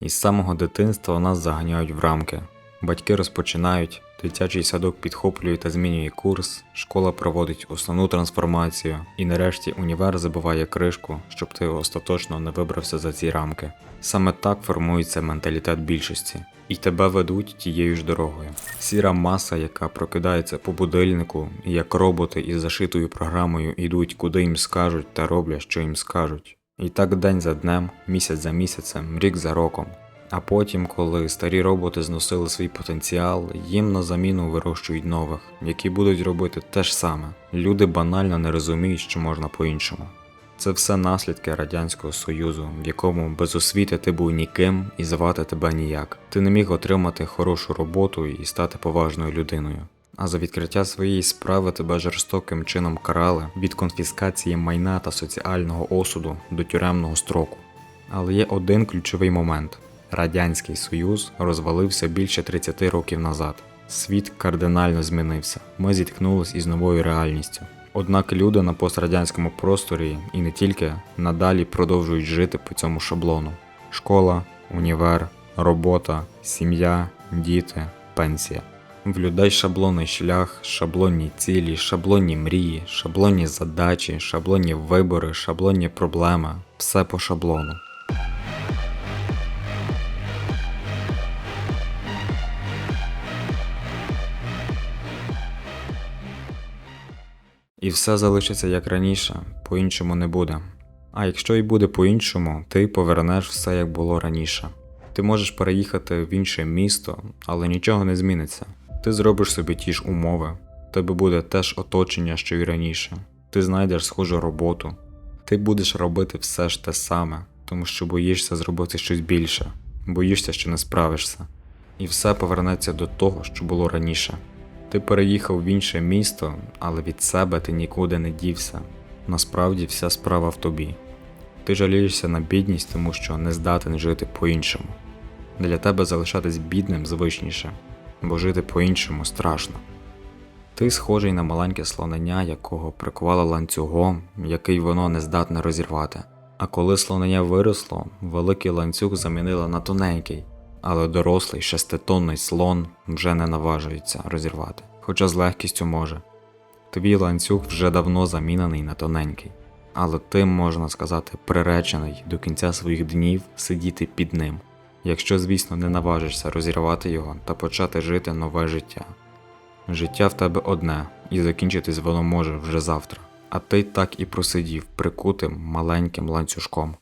Із самого дитинства нас заганяють в рамки. Батьки розпочинають, дитячий садок підхоплює та змінює курс, школа проводить основну трансформацію, і нарешті універ забиває кришку, щоб ти остаточно не вибрався за ці рамки. Саме так формується менталітет більшості, і тебе ведуть тією ж дорогою. Сіра маса, яка прокидається по будильнику, і як роботи із зашитою програмою йдуть, куди їм скажуть та роблять, що їм скажуть. І так день за днем, місяць за місяцем, рік за роком. А потім, коли старі роботи зносили свій потенціал, їм на заміну вирощують нових, які будуть робити те ж саме. Люди банально не розуміють, що можна по-іншому. Це все наслідки Радянського Союзу, в якому без освіти ти був ніким і звати тебе ніяк. Ти не міг отримати хорошу роботу і стати поважною людиною. А за відкриття своєї справи тебе жорстоким чином карали від конфіскації майна та соціального осуду до тюремного строку. Але є один ключовий момент: Радянський Союз розвалився більше 30 років назад. Світ кардинально змінився. Ми зіткнулись із новою реальністю. Однак люди на пострадянському просторі і не тільки надалі продовжують жити по цьому шаблону: школа, універ, робота, сім'я, діти, пенсія. В людей шаблонний шлях, шаблонні цілі, шаблонні мрії, шаблонні задачі, шаблонні вибори, шаблонні проблеми. Все по шаблону. І все залишиться як раніше, по-іншому не буде. А якщо і буде по-іншому, ти повернеш все як було раніше. Ти можеш переїхати в інше місто, але нічого не зміниться. Ти зробиш собі ті ж умови, тебе буде теж оточення, що й раніше. Ти знайдеш схожу роботу. Ти будеш робити все ж те саме, тому що боїшся зробити щось більше, боїшся, що не справишся. І все повернеться до того, що було раніше. Ти переїхав в інше місто, але від себе ти нікуди не дівся. Насправді вся справа в тобі. Ти жалієшся на бідність, тому що не здатен жити по-іншому. Для тебе залишатись бідним звичніше, бо жити по-іншому страшно. Ти схожий на маленьке слонення, якого прикувало ланцюгом, який воно не здатне розірвати. А коли слонення виросло, великий ланцюг замінило на тоненький, але дорослий шеститонний слон вже не наважується розірвати, хоча з легкістю може. Твій ланцюг вже давно замінений на тоненький, але ти, можна сказати, приречений до кінця своїх днів сидіти під ним, якщо, звісно, не наважишся розірвати його та почати жити нове життя. Життя в тебе одне, і закінчитись воно може вже завтра, а ти так і просидів прикутим маленьким ланцюжком.